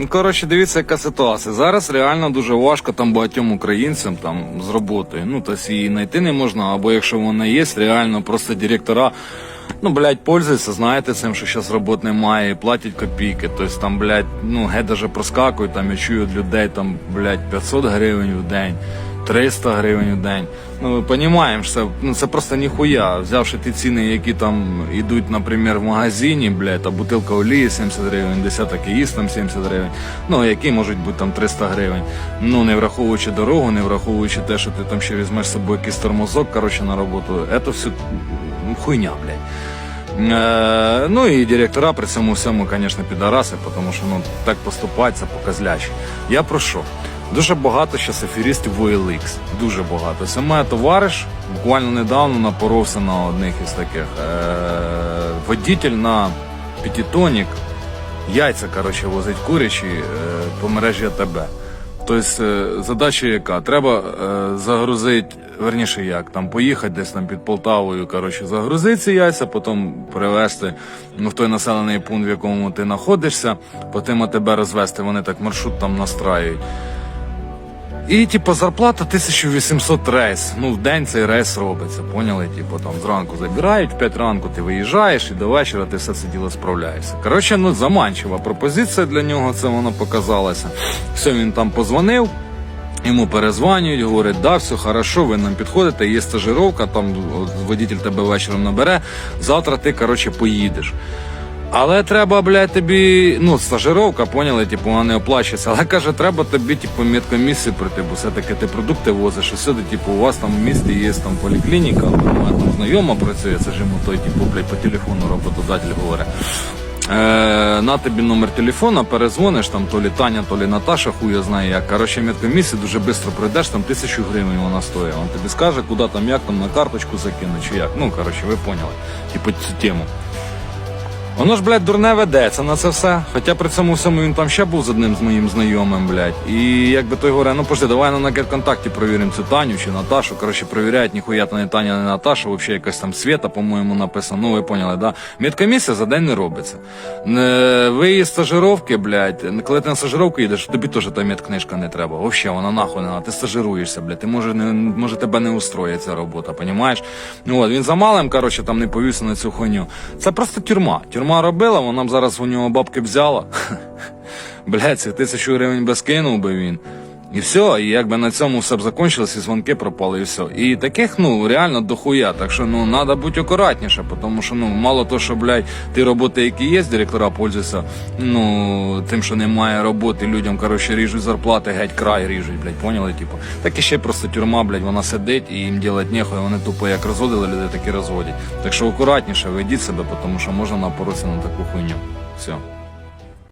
Ну, коротше, дивіться, яка ситуація. Зараз реально дуже важко там багатьом українцям там з роботою. Ну, тобто її знайти не можна, або якщо вона є, реально просто директора. Ну, блядь, пользуються, знаєте цим, що зараз робот немає, і платять копійки. Тобто там, блядь, ну, геть даже проскакують, там я чую від людей, там, блядь, 500 гривень в день, 300 гривень в день. Ну, ми розуміємо, що це, ну, це просто ніхуя. Взявши ті ціни, які там йдуть, наприклад, в магазині, блядь, а бутилка олії 70 гривень, десяток яїз там 70 гривень, ну, які можуть бути там 300 гривень. Ну, не враховуючи дорогу, не враховуючи те, що ти там ще візьмеш з собою якийсь тормозок, коротше, на роботу, це все ну, хуйня, блядь. Е, ну і директора при цьому всьому, звісно, підараси, тому що ну, так поступати це показляще. Я про що? Дуже багато зараз аферістів в OLX. Дуже багато. Це моя товариш буквально недавно напоровся на одних із таких. Е, водитель на п'ятитонік, яйця, коротше, возить курячі е, по мережі АТБ. Тобто е, задача яка? Треба загрузити, верніше як, там поїхати десь там під Полтавою, коротше, загрузити ці яйця, потім привезти ну, в той населений пункт, в якому ти знаходишся, потім АТБ розвести, вони так маршрут там настраюють. І, типу, зарплата 1800 рейс. Ну, в день цей рейс робиться, поняли? Типу, там зранку забирають, в 5 ранку ти виїжджаєш і до вечора ти все це діло справляєшся. Коротше, ну заманчива пропозиція для нього, це воно показалося. Все, він там позвонив. Йому перезванюють, говорять, да, все хорошо, ви нам підходите, є стажировка, там водитель тебе вечором набере, завтра ти, коротше, поїдеш. Але треба, блядь, тобі, ну, стажировка, поняли, типу, вона не оплачується. Але каже, треба тобі, типу, медкомісію пройти, бо все-таки ти продукти возиш, і сюди, типу, у вас там в місті є там поліклініка, у мене там знайома працює, це ж йому той, типу, блядь, по телефону роботодатель говорить. Е, на тобі номер телефона, перезвониш, там то лі Таня, то лі Наташа, хуя знає як. Коротше, медкомісію дуже швидко пройдеш, там тисячу гривень вона стоїть. Він тобі скаже, куди там, як там на карточку закинуть, чи як. Ну, коротше, ви поняли. Типу цю тему. Воно ж, блядь, дурне ведеться на це все. Хоча при цьому всьому він там ще був з одним з моїм знайомим, блядь. І якби той говорить, ну пошли, давай на контакті провіримо цю Таню чи Наташу. Коротше, провіряють, ніхуя то не Таня, не Наташа, взагалі якась там Света, по-моєму, написано. Ну, ви поняли, да? Медкомісія за день не робиться. Не, виїзд стажировки, блядь, коли ти на стажировку їдеш, тобі теж та медкнижка не треба. Вообще, вона нахуй не надо. Ти стажируєшся, блядь. Ти може, не, може тебе не устроїть ця робота, понімаєш? Ну от, він за малим, коротше, там не повівся на цю хуйню. Це просто тюрма. Тюрма робила, вона б зараз у нього бабки взяла. Блядь, це тисячу гривень би скинув би він. І все, і якби на цьому все б закончилось, і дзвонки пропали, і все. І таких, ну, реально дохуя. Так що ну треба бути акуратніше, тому що ну мало то, що, блядь, ті роботи, які є, з директора пользуються, ну, тим, що немає роботи, людям, коротше, ріжуть зарплати, геть край ріжуть, блядь, поняли? Типу. Так і ще просто тюрма, блядь, вона сидить і їм делать нехуй, вони тупо як розводили людей, так і розводять. Так що акуратніше ведіть себе, тому що можна напоротися на таку хуйню. Все.